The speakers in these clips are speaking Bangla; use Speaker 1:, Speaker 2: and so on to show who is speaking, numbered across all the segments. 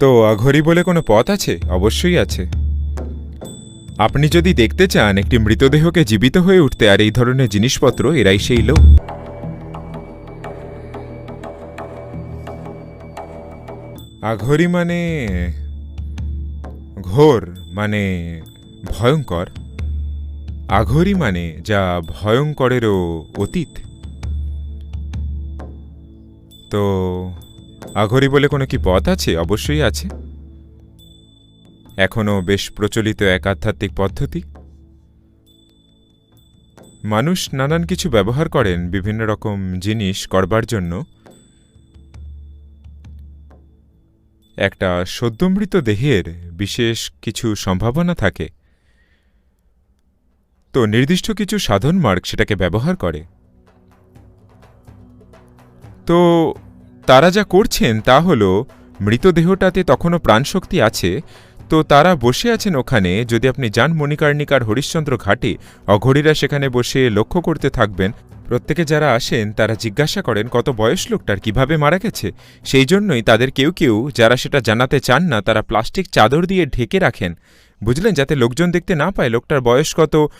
Speaker 1: তো অঘরি বলে কোনো পথ আছে? অবশ্যই আছে। আপনি যদি দেখতে চান, একটি মৃতদেহকে জীবিত হয়ে উঠতে আর এই ধরনের জিনিসপত্র, এরাই সেই লোক। আঘরি মানে ঘোর মানে ভয়ঙ্কর। আঘরি মানে যা ভয়ঙ্করেরও অতীত। তো আঘরি বলে কোনো কি পথ আছে? অবশ্যই আছে। এখনও বেশ প্রচলিত এক আধ্যাত্মিক পদ্ধতি। মানুষ নানান কিছু ব্যবহার করেন বিভিন্ন রকম জিনিস করবার জন্য। একটা সদ্যমৃত দেহের বিশেষ কিছু সম্ভাবনা থাকে। তো নির্দিষ্ট কিছু সাধন মার্গ সেটাকে ব্যবহার করে। তো তারা যা করছেন তা হল, মৃতদেহটাতে তখনও প্রাণশক্তি আছে, তো তারা বসে আছেন ওখানে, যদি আপনি যান মণিকার্ণিকার হরিশ্চন্দ্র ঘাটে, অঘরীরা সেখানে বসে লক্ষ্য করতে থাকবেন। প্রত্যেকে যারা আসেন, তারা জিজ্ঞাসা করেন, কত বয়স লোকটার? কীভাবে মারা গেছে? সেই জন্যই তাদের কেউ কেউ, যারা সেটা জানাতে চান না, তারা প্লাস্টিক চাদর দিয়ে ঢেকে রাখেন। বুঝলেন? যাতে লোকজন দেখতে না পায় লোকটার বয়স কত।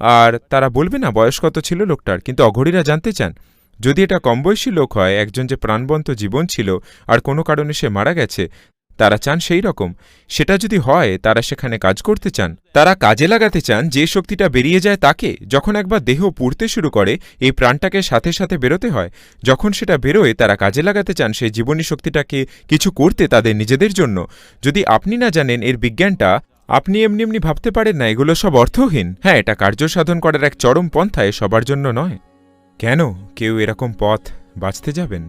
Speaker 1: আর তারা বলবে না, বয়স কত ছিল লোকটার? কিন্তু অঘরীরা জানতে চান। যদি এটা কমবয়সী লোক হয়, একজন যে প্রাণবন্ত জীবন ছিল আর কোনো কারণে সে মারা গেছে, তারা চান সেই রকম। সেটা যদি হয়, তারা সেখানে কাজ করতে চান। তারা কাজে লাগাতে চান, যে শক্তিটা বেরিয়ে যায় তাকে। যখন একবার দেহ পুড়তে শুরু করে, এই প্রাণটাকে সাথে সাথে বেরোতে হয়। যখন সেটা বেরোয়, তারা কাজে লাগাতে চান সেই জীবনী শক্তিটাকে কিছু করতে তাদের নিজেদের জন্য। যদি আপনি না জানেন এর বিজ্ঞানটা, আপনি এমনি এমনি ভাবতে পারেন না, এগুলো সব অর্থহীন। হ্যাঁ এটা কার্য সাধন করার এক চরম পন্থায় সবার জন্য নয়। কেন কেউ এরকম পথ বাঁচতে যাবেন?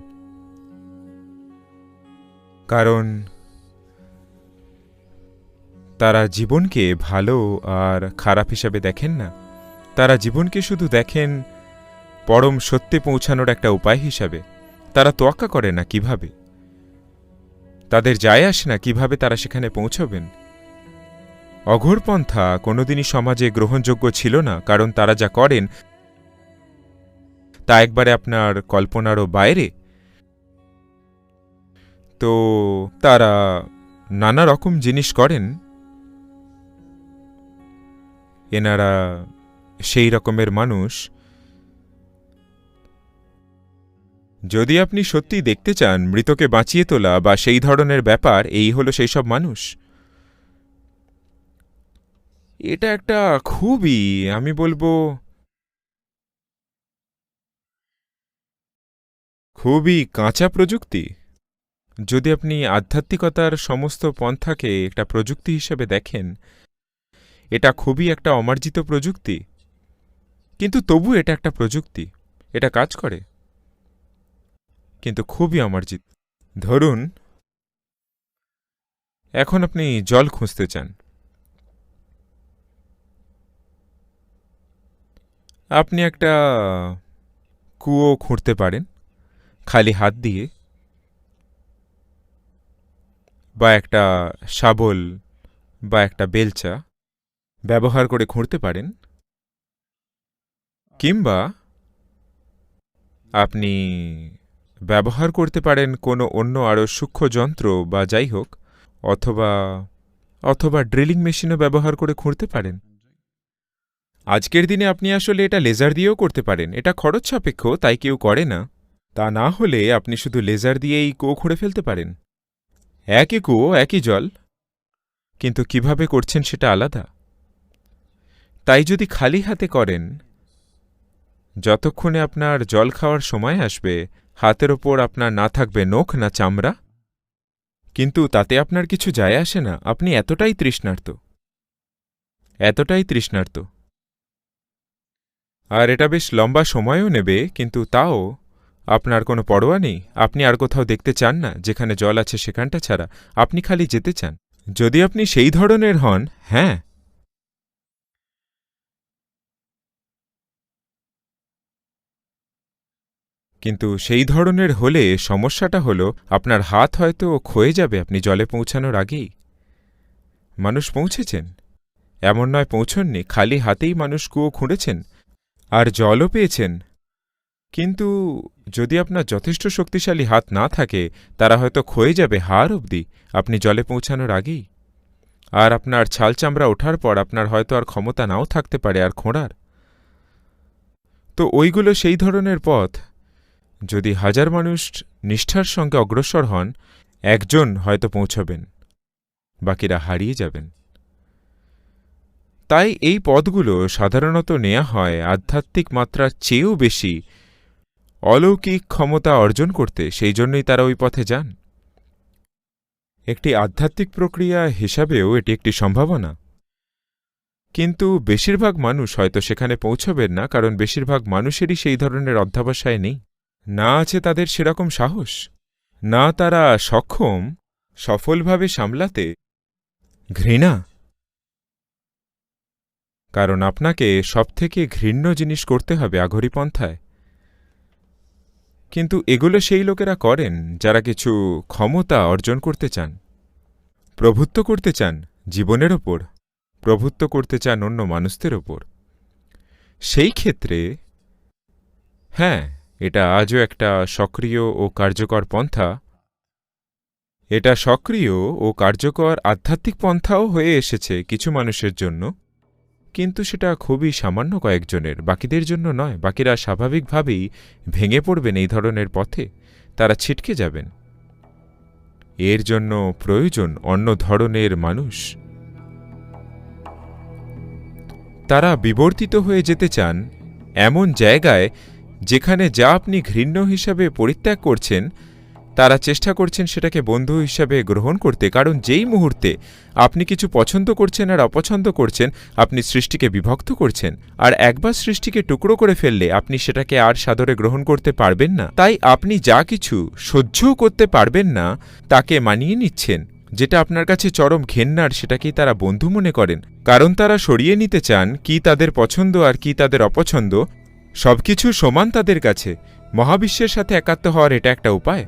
Speaker 1: কারণ তারা জীবনকে ভালো আর খারাপ হিসাবে দেখেন না। তারা জীবনকে শুধু দেখেন পরম সত্যে পৌঁছানোর একটা উপায় হিসাবে। তারা তোয়াক্কা করে না কীভাবে? তাদের যায় আসে না কীভাবে তারা সেখানে পৌঁছবেন? অঘোরপন্থা কোনোদিনই সমাজে গ্রহণযোগ্য ছিল না, কারণ তারা যা করেন তা একবারে আপনার কল্পনারও বাইরে? তো তারা নানা রকম জিনিস করেন। এনারা সেই রকমের মানুষ। যদি আপনি সত্যি দেখতে চান মৃতকে বাঁচিয়ে তোলা বা সেই ধরনের ব্যাপার, এই হলো সেই সব মানুষ। এটা একটা খুবই, আমি বলব খুবই কাঁচা প্রযুক্তি। যদি আপনি আধ্যাত্মিকতার সমস্ত পন্থাকে একটা প্রযুক্তি হিসেবে দেখেন, এটা খুবই একটা অমার্জিত প্রযুক্তি। কিন্তু তবু এটা একটা প্রযুক্তি, এটা কাজ করে। কিন্তু খুবই অমার্জিত। ধরুন, এখন আপনি জল খুঁজতে চান। আপনি একটা কুয়ো খুঁড়তে পারেন। খালি হাত দিয়ে বা একটা শাবল বা একটা বেলচা ব্যবহার করে খুঁড়তে পারেন, কিংবা আপনি ব্যবহার করতে পারেন কোনো অন্য আরও সূক্ষ্ম যন্ত্র বা যাই হোক, অথবা অথবা ড্রিলিং মেশিনও ব্যবহার করে খুঁড়তে পারেন। আজকের দিনে আপনি আসলে এটা লেজার দিয়েও করতে পারেন। এটা খরচ সাপেক্ষ, তাই কেউ করে না। তা না হলে আপনি শুধু লেজার দিয়েই কুয়ো খুঁড়ে ফেলতে পারেন। একই কুয়ো, একই জল। কিন্তু কীভাবে করছেন সেটা আলাদা। তাই যদি খালি হাতে করেন, যতক্ষণে আপনার জল খাওয়ার সময় আসবে, হাতের ওপর আপনার না থাকবে নখ না চামড়া। কিন্তু তাতে আপনার কিছু যায় আসে না। আপনি এতটাই তৃষ্ণার্ত। এতটাই তৃষ্ণার্ত। আর এটা বেশ লম্বা সময়ও নেবে, কিন্তু তাও আপনার কোনো পরোয়া নেই? আপনি আর কোথাও দেখতে চান না? যেখানে জল আছে সেখানটা ছাড়া। আপনি খালি যেতে চান। যদি আপনি সেই ধরনের হন হ্যাঁ। কিন্তু সেই ধরনের হলে সমস্যাটা হলো, আপনার হাত হয়তো ক্ষয়ে যাবে আপনি জলে পৌঁছানোর আগেই। মানুষ পৌঁছেছেন। এমন নয় পৌঁছননি, খালি হাতেই মানুষ কুয়ো খুঁড়েছেন। আর জলও পেয়েছেন। কিন্তু যদি আপনার যথেষ্ট শক্তিশালী হাত না থাকে, তারা হয়তো ক্ষয়ে যাবে হাড় অবধি। আপনি জলে পৌঁছানোর আগেই। আর আপনার ছাল চামড়া ওঠার পর আপনার হয়তো আর ক্ষমতা নাও থাকতে পারে আর খোঁড়ার। তো ওইগুলো সেই ধরনের পথ। যদি হাজার মানুষ নিষ্ঠার সঙ্গে অগ্রসর হন, একজন হয়তো পৌঁছবেন, বাকিরা হারিয়ে যাবেন। তাই এই পথগুলো সাধারণত নেওয়া হয় আধ্যাত্মিক মাত্রার চেয়েও বেশি অলৌকিক ক্ষমতা অর্জন করতে সেই জন্যই তারা ওই পথে যান। একটি আধ্যাত্মিক প্রক্রিয়া হিসাবেও এটি একটি সম্ভাবনা। কিন্তু বেশিরভাগ মানুষ হয়তো সেখানে পৌঁছবেন না, কারণ বেশিরভাগ মানুষেরই সেই ধরনের অধ্যাবসায় নেই। না আছে তাদের সেরকম সাহস। না তারা সক্ষম, সফলভাবে সামলাতে ঘৃণা। কারণ আপনাকে সবথেকে ঘৃণ্য জিনিস করতে হবে আঘরি পন্থায়। কিন্তু এগুলো সেই লোকেরা করেন যারা কিছু ক্ষমতা অর্জন করতে চান, প্রভুত্ব করতে চান জীবনের ওপর, প্রভুত্ব করতে চান অন্য মানুষদের ওপর। সেই ক্ষেত্রে হ্যাঁ এটা আজও একটা সক্রিয় ও কার্যকর পন্থা। এটা সক্রিয় ও কার্যকর আধ্যাত্মিক পন্থাও হয়ে এসেছে কিছু মানুষের জন্য। কিন্তু সেটা খুবই সামান্য কয়েকজনের, বাকিদের জন্য নয়, বাকিরা স্বাভাবিকভাবেই ভেঙে পড়বেন এই ধরনের পথে, তারা ছিটকে যাবেন। এর জন্য প্রয়োজন অন্য ধরনের মানুষ। তারা বিবর্তিত হয়ে যেতে চান এমন জায়গায় যেখানে যা আপনি ঘৃণ্য হিসাবে পরিত্যাগ করছেন তারা চেষ্টা করছেন সেটাকে বন্ধু হিসাবে গ্রহণ করতে, কারণ যেই মুহূর্তে আপনি কিছু পছন্দ করছেন আর অপছন্দ করছেন, আপনি সৃষ্টিকে বিভক্ত করছেন। আর একবার সৃষ্টিকে টুকরো করে ফেললে আপনি সেটাকে আর সাদরে গ্রহণ করতে পারবেন না। তাই আপনি যা কিছু সহ্যও করতে পারবেন না, তাকে মানিয়ে নিচ্ছেন, যেটা আপনার কাছে চরম ঘেন্নার সেটাকেই তারা বন্ধু মনে করেন। কারণ তারা সরিয়ে নিতে চান কি তাদের পছন্দ আর কি তাদের অপছন্দ, সবকিছু সমান তাদের কাছে। মহাবিশ্বের সাথে একাত্ম হওয়ার এটা একটা উপায়।